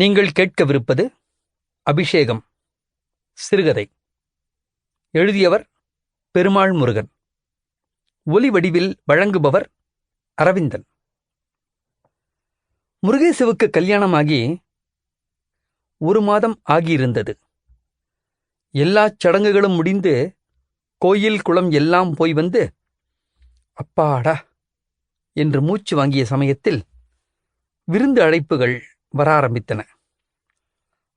நீங்கள் கேட்கவிருப்பது அபிஷேகம் சிறுகதை. எழுதியவர் பெருமாள் முருகன். ஒலி வடிவில் வழங்குபவர் அரவிந்தன். முருகேசுவுக்கு கல்யாணமாகி ஒரு மாதம் ஆகியிருந்தது. எல்லாச் சடங்குகளும் முடிந்து கோயில் குளம் எல்லாம் போய் வந்து அப்பாடா என்று மூச்சு வாங்கிய சமயத்தில் விருந்து அழைப்புகள் வர ஆரம்பித்தன.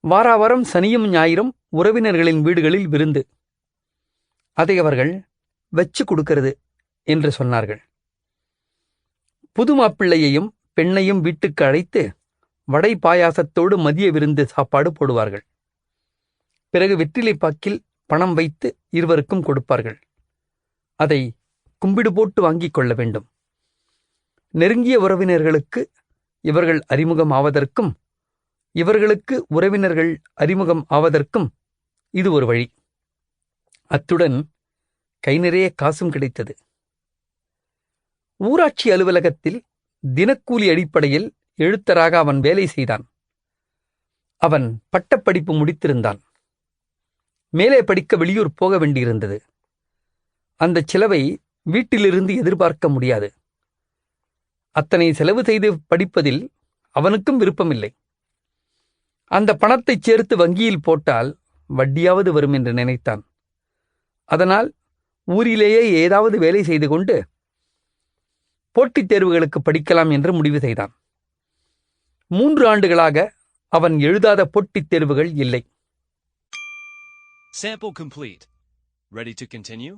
வாராவாரம் சனியும் ஞாயிறும் உறவினர்களின் வீடுகளில் விருந்து. அதை அவர்கள் வச்சு கொடுக்கிறது என்று சொன்னார்கள். புது மாப்பிள்ளையையும் பெண்ணையும் வீட்டுக்கு அழைத்து வடை பாயாசத்தோடு மதிய விருந்து சாப்பாடு போடுவார்கள். பிறகு வெற்றிலை பாக்கில் பணம் வைத்து இருவருக்கும் கொடுப்பார்கள். அதை கும்பிடு போட்டு வாங்கிக் கொள்ள வேண்டும். நெருங்கிய உறவினர்களுக்கு இவர்கள் அறிமுகம் ஆவதற்கும் இவர்களுக்கு உறவினர்கள் அறிமுகம் ஆவதற்கும் இது ஒரு வழி. அத்துடன் கை நிறைய காசும் கிடைத்தது. ஊராட்சி அலுவலகத்தில் தினக்கூலி அடிப்படையில் எழுத்தராக அவன் வேலை செய்தான். அவன் பட்டப்படிப்பு முடித்திருந்தான். மேலே படிக்க வெளியூர் போக வேண்டியிருந்தது. அந்த செலவை வீட்டிலிருந்து எதிர்பார்க்க முடியாது. அத்தனை செலவு செய்து படிப்பதில் அவனுக்கும் விருப்பமில்லை. அந்த பணத்தை சேர்த்து வங்கியில் போட்டால் வட்டியாவது வரும் என்று நினைத்தான் அதனால் ஊரிலேயே ஏதாவது வேலை செய்து கொண்டு போட்டித் தேர்வுகளுக்கு படிக்கலாம் என்று முடிவு செய்தான் மூன்று ஆண்டுகளாக அவன் எழுதாத போட்டித் தேர்வுகள் இல்லை Sample complete. Ready to continue?